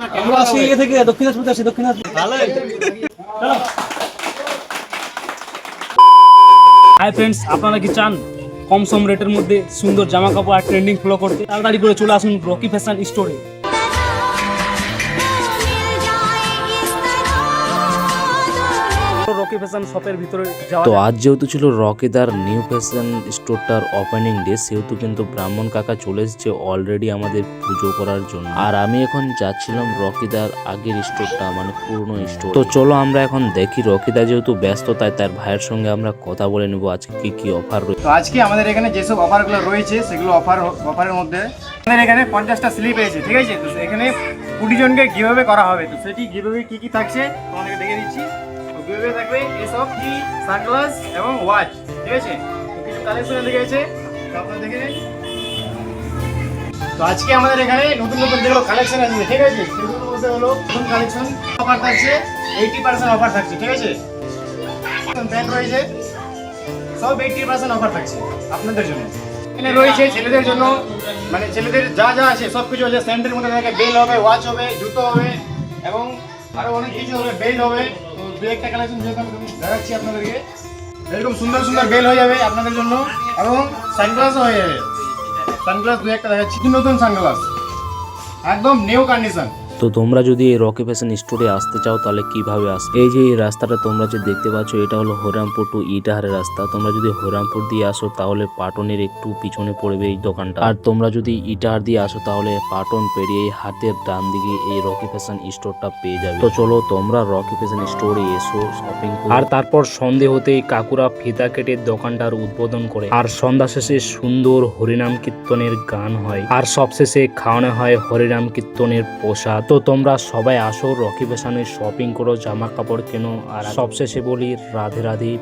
আমরা আসি ইয়ে থেকে দক্ষিণাজপুর আসি দক্ষিণাজপুর হাই ফ্রেন্ডস আপনারা কি চান? কম সম রেটের মধ্যে সুন্দর জামা কাপড় আর ট্রেন্ডিং ফলো করতে তাড়াতাড়ি করে চলে আসুন রকি ফ্যাশন স্টোরে রকি ফ্যাশন শপের ভিতরে যাওয়া তো আজ যেহেতু ছিল রকিদার নিউ ফ্যাশন স্টোরটার ওপেনিং ডে সেহেতু কিন্তু ব্রাহ্মণ কাকা চলে এসেছে অলরেডি আমাদের পুজো করার জন্য। আর আমি এখন যাচ্ছিলাম রকিদার আগের স্টোরটা মানে পুরনো স্টোর। তো চলো আমরা এখন দেখি রকিদা যেহেতু ব্যস্ত তাই তার ভাইয়ের সঙ্গে আমরা কথা বলে নেব আজকে কি কি অফার রয়েছে। তো আজকে আমাদের এখানে যেসব অফারগুলো রয়েছে সেগুলো অফার অফারের মধ্যে আমাদের এখানে পঞ্চাশটা স্লিপ এসেছে ঠিক আছে? তো এখানে কুড়ি জনকে গিভওয়ে করা হবে। তো সেটি গিভওয়ে কি কি থাকছে তোমাদেরকে দেখে দিচ্ছি। গিভওয়ে থাকবে এসব কি সানগ্লাস এবং ওয়াচ, ঠিক আছে? তো কিছু কালেকশন দেখে গেছে, তো আপনারা দেখে নিন। তো আজকে আমাদের এখানে নতুন নতুন যেগুলো কালেকশন আছে ঠিক আছে? সেগুলো বলতে হলো নতুন কালেকশন অফার থাকছে এইটি পার্সেন্ট অফার থাকছে, ঠিক আছে? প্যান্ট রয়েছে সব এইটি পার্সেন্ট অফার থাকছে আপনাদের জন্য। এখানে রয়েছে ছেলেদের জন্য মানে ছেলেদের যা যা আছে, সব কিছু আছে। স্যান্ডের মধ্যে থাকে, বেল হবে ওয়াচ হবে, জুতো হবে, এবং আরও অনেক কিছু হবে, বেল হবে। দু একটা কালেকশন যেহেতু দেখাচ্ছি আপনাদেরকে। এরকম সুন্দর সুন্দর বেল হয়ে যাবে আপনাদের জন্য এবং সানগ্লাসও হয়ে যাবে। সানগ্লাস দু একটা দেখাচ্ছি, নতুন সানগ্লাস একদম নিউ কন্ডিশন তো তোমরা যদি এই রকি ফ্যাশন স্টোরে আসতে চাও, তাহলে কীভাবে আসবে? এই যে এই রাস্তাটা তোমরা যে দেখতে পাচ্ছ, এটা হলো হরিরামপুর টু ইটাহারের রাস্তা। তোমরা যদি হরিরামপুর দিয়ে আসো, তাহলে পাটনের একটু পিছনে পড়বে এই দোকানটা। আর তোমরা যদি ইটাহার দিয়ে আসো, তাহলে পাটন পেরিয়ে হাতের ডান দিকে এই রকি ফ্যাশন স্টোরটা পেয়ে যাবে। তো চলো, তোমরা রকি ফ্যাশন স্টোরে এসো শপিং আর তারপর সন্ধে হতেই কাকুরা ফিতা কেটে দোকানটার উদ্বোধন করে। আর সন্ধ্যা শেষে সুন্দর হরিনাম কীর্তনের গান হয়। আর সবশেষে খাওয়ানো হয় হরিনাম কীর্তনের প্রসাদ। তো তোমরা সবাই আসো রকি ফ্যাশনে শপিং করো জামা কাপড় কেনো আর সবশেষে বলি রাধে রাধে